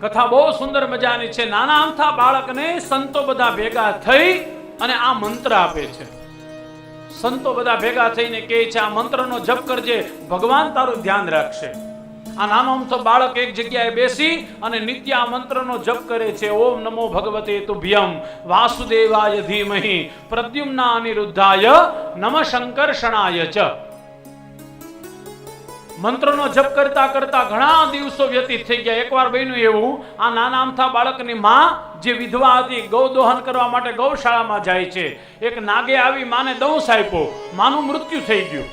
કથા બહુ સુંદર મજાની છે. નાના અમથા બાળકને સંતો બધા ભેગા થઈ અને આ મંત્ર આપે છે. સંતો બધા ભેગા થઈને કહે છે, આ મંત્રનો જપ કરજે. ભગવાન તારું ધ્યાન રાખશે. આ નાનો અમથો બાળક એક જગ્યાએ બેસી અને નિત્ય આ મંત્રનો જપ કરે છે. ઓમ નમો ભગવતે તુભ્યમ. વાસુદેવાય ધીમહી. પ્રદ્યુમ્ના અનિરુદ્ધાય નમ શંકર્ષણાય ચ. મંત્રનો જપ કરતા કરતા ઘણા દિવસો વ્યતીત થઈ ગયા. એકવાર બન્યું એવું, આ નાના અમથા બાળકની માં જે વિધવા હતી, ગૌ દોહન કરવા માટે ગૌશાળામાં જાય છે. એક નાગે આવી માને દંશ આપ્યો. માનું મૃત્યુ થઈ ગયું.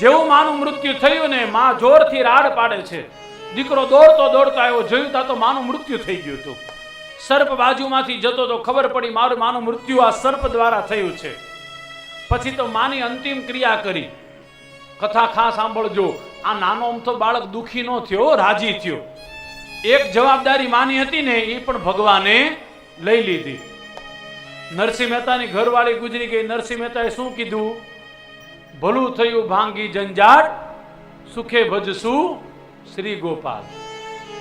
જેવું માનું મૃત્યુ થયું ને, માં જોરથી રાડ પાડે છે. દીકરો દોડતો દોડતો આવ્યો. જોયું તા તો માનું મૃત્યુ થઈ ગયું હતું. સર્પ બાજુમાંથી જતો તો ખબર પડી મારું માનું મૃત્યુ આ સર્પ દ્વારા થયું છે. પછી તો માની અંતિમ ક્રિયા કરી. કથા ખાસ સાંભળજો. આ નાનો અમથો બાળક દુખી ન થયો, રાજી થયો. એક જવાબદારી માની હતી ને એ પણ ભગવાને લઈ લીધી. નરસિંહ મહેતાની ઘરવાળી ગુજરી ગઈ. નરસિંહ મહેતાએ શું કીધું? ભલું થયું ભાંગી જંજાટ સુખે ભજશું શ્રી ગોપાલ.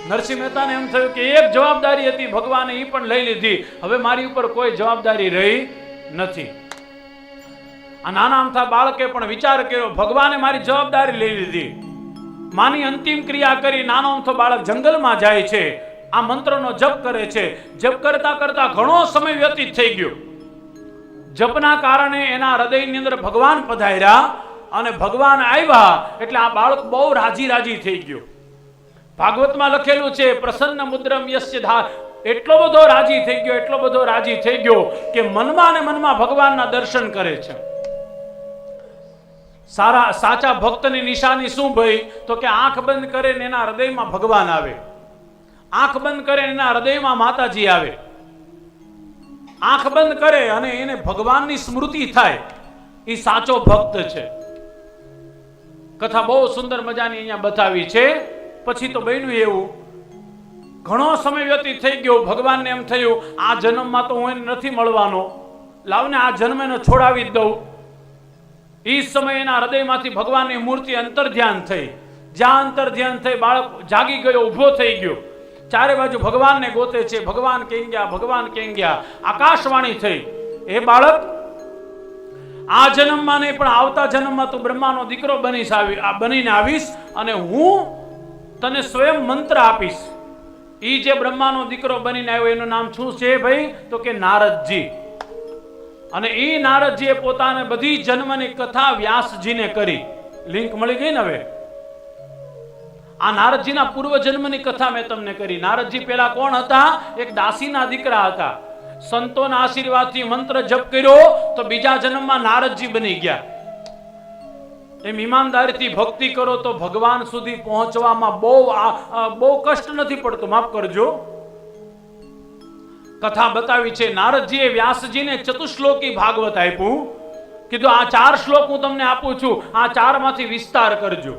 નરસિંહ મહેતાને એમ થયું કે એક જવાબદારી હતી, ભગવાને એ પણ લઈ લીધી. હવે મારી ઉપર કોઈ જવાબદારી રહી નથી. આ નાના અમથા બાળકે પણ વિચાર કર્યો, ભગવાને મારી જવાબદારી લઈ લીધી. માની અંતિમ ક્રિયા કરી નાનો અમથો બાળક જંગલમાં જાય છે. આ મંત્રનો જપ કરે છે. જપ કરતા કરતા ઘણો સમય વ્યતીત થઈ ગયો. જપના કારણે એના હૃદયની અંદર ભગવાન પધાર્યા અને ભગવાન આવ્યા એટલે આ બાળક બહુ રાજી રાજી થઈ ગયો. ભાગવતમાં લખેલું છે, પ્રસન્ન મુદ્રમ યસ્ય ધાર એટલો બધો રાજી થઈ ગયો, એટલો બધો રાજી થઈ ગયો કે મનમાં ને મનમાં ભગવાનના દર્શન કરે છે. સારા, સાચા ભક્તની નિશાની શું ભાઈ? તો કે આંખ બંધ કરે ને એના હૃદયમાં ભગવાન આવે. આંખ બંધ કરે ને એના હૃદયમાં માતાજી આવે. આંખ બંધ કરે અને એને ભગવાનની સ્મૃતિ થાય. એ સાચો ભક્ત છે. કથા બહુ સુંદર મજાની અહીંયા બતાવી છે. પછી તો બન્યું એવું. ઘણો સમય વ્યતીત થઈ ગયો, ભગવાનને એમ થયું, આ જન્મમાં તો હું એને નથી મળવાનો. લાવને આ જન્મ એને છોડાવી જ દઉં. એ સમયે એના હૃદયમાંથી ભગવાનની મૂર્તિ અંતર ધ્યાન થઈ. જ્યાં અંતર ધ્યાન થઈ બાળક જાગી ગયો, ઊભો થઈ ગયો. ચારે બાજુ ભગવાનને ગોતે છે, ભગવાન કેમ ગયા, ભગવાન કેમ ગયા? આકાશવાણી થઈ. એ બાળક, આ જન્મમાં નહીં, પણ આવતા જન્મમાં તું બ્રહ્માનો દીકરો બનીશ આવી બનીને આવીશ અને હું તને સ્વયં મંત્ર આપીશ. ઈ જે બ્રહ્માનો દીકરો બનીને આવ્યો, એનું નામ શું છે ભાઈ? તો કે નારદજી. અને એ નારદજીએ પોતાને બધી જન્મની કથા વ્યાસજીને કરી. લિંક મળી ગઈ ને હવે? આ નારદજીના પૂર્વ જન્મની કથા મેં તમને કરી. નારદજી પેલા કોણ હતા? એક દાસીના દીકરા હતા. સંતોના આશીર્વાદથી મંત્ર જપ કર્યો, તો બીજા જન્મમાં નારદજી બની ગયા. એમ ઈમાનદારીથી ભક્તિ કરો તો ભગવાન સુધી પહોંચવામાં બહુ બહુ કષ્ટ નથી પડતું. માફ કરજો. કથા બતાવી છે. નારદજીએ વ્યાસજીને ચતુશ્લોકી ભાગવત આપ્યું. કીધું, આ ચાર શ્લોક હું તમને આપું છું. આ ચારમાંથી વિસ્તાર કરજો.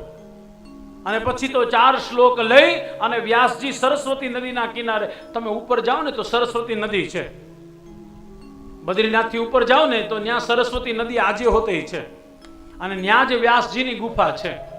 અને પછી તો ચાર શ્લોક લઈ અને વ્યાસજી સરસ્વતી નદીના કિનારે, તમે ઉપર જાઓ ને તો સરસ્વતી નદી છે. બદ્રીનાથથી ઉપર જાઓ ને તો ત્યાં સરસ્વતી નદી આજે હોતી છે. અને ત્યાં જ વ્યાસજીની ગુફા છે.